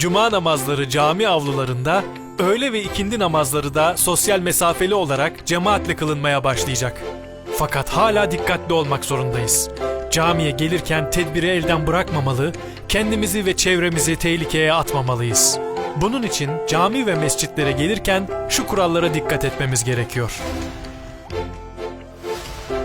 Cuma namazları cami avlularında, öğle ve ikindi namazları da sosyal mesafeli olarak cemaatle kılınmaya başlayacak. Fakat hala dikkatli olmak zorundayız. Camiye gelirken tedbiri elden bırakmamalı, kendimizi ve çevremizi tehlikeye atmamalıyız. Bunun için cami ve mescitlere gelirken şu kurallara dikkat etmemiz gerekiyor.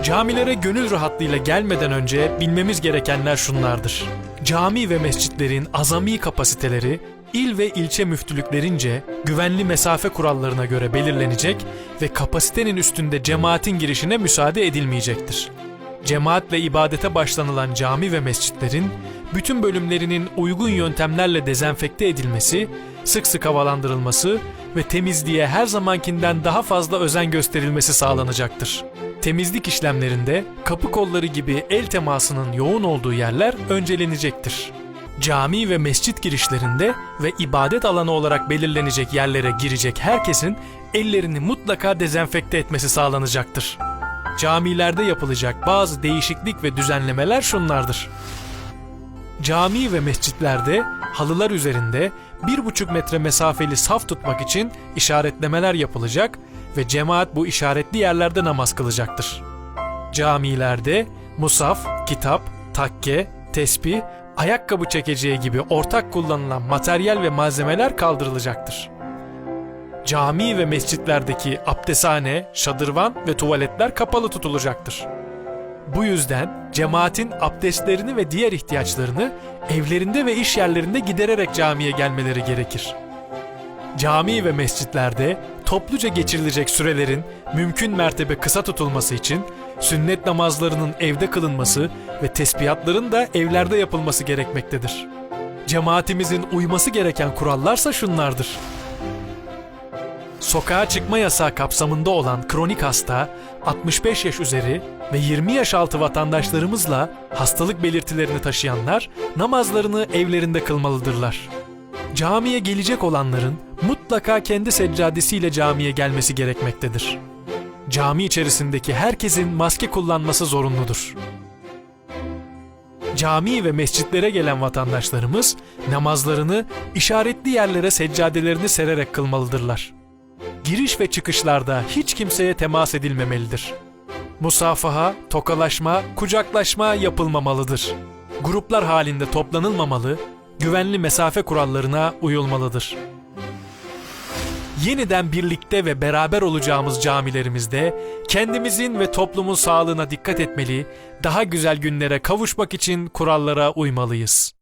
Camilere gönül rahatlığıyla gelmeden önce bilmemiz gerekenler şunlardır. Cami ve mescitlerin azami kapasiteleri il ve ilçe müftülüklerince güvenli mesafe kurallarına göre belirlenecek ve kapasitenin üstünde cemaatin girişine müsaade edilmeyecektir. Cemaatle ibadete başlanılan cami ve mescitlerin bütün bölümlerinin uygun yöntemlerle dezenfekte edilmesi, sık sık havalandırılması ve temizliğe her zamankinden daha fazla özen gösterilmesi sağlanacaktır. Temizlik işlemlerinde kapı kolları gibi el temasının yoğun olduğu yerler öncelenecektir. Cami ve mescit girişlerinde ve ibadet alanı olarak belirlenecek yerlere girecek herkesin ellerini mutlaka dezenfekte etmesi sağlanacaktır. Camilerde yapılacak bazı değişiklik ve düzenlemeler şunlardır. Cami ve mescitlerde halılar üzerinde 1,5 metre mesafeli saf tutmak için işaretlemeler yapılacak ve cemaat bu işaretli yerlerde namaz kılacaktır. Camilerde musaf, kitap, takke, tesbih, ayakkabı çekeceği gibi ortak kullanılan materyal ve malzemeler kaldırılacaktır. Cami ve mescitlerdeki abdesthane, şadırvan ve tuvaletler kapalı tutulacaktır. Bu yüzden cemaatin abdestlerini ve diğer ihtiyaçlarını evlerinde ve iş yerlerinde gidererek camiye gelmeleri gerekir. Cami ve mescitlerde topluca geçirilecek sürelerin mümkün mertebe kısa tutulması için sünnet namazlarının evde kılınması ve tesbihatların da evlerde yapılması gerekmektedir. Cemaatimizin uyması gereken kurallarsa şunlardır. Sokağa çıkma yasağı kapsamında olan kronik hasta, 65 yaş üzeri ve 20 yaş altı vatandaşlarımızla hastalık belirtilerini taşıyanlar namazlarını evlerinde kılmalıdırlar. Camiye gelecek olanların mutlaka kendi seccadesiyle camiye gelmesi gerekmektedir. Cami içerisindeki herkesin maske kullanması zorunludur. Cami ve mescitlere gelen vatandaşlarımız namazlarını işaretli yerlere seccadelerini sererek kılmalıdırlar. Giriş ve çıkışlarda hiç kimseye temas edilmemelidir. Musafaha, tokalaşma, kucaklaşma yapılmamalıdır. Gruplar halinde toplanılmamalı, güvenli mesafe kurallarına uyulmalıdır. Yeniden birlikte ve beraber olacağımız camilerimizde kendimizin ve toplumun sağlığına dikkat etmeli, daha güzel günlere kavuşmak için kurallara uymalıyız.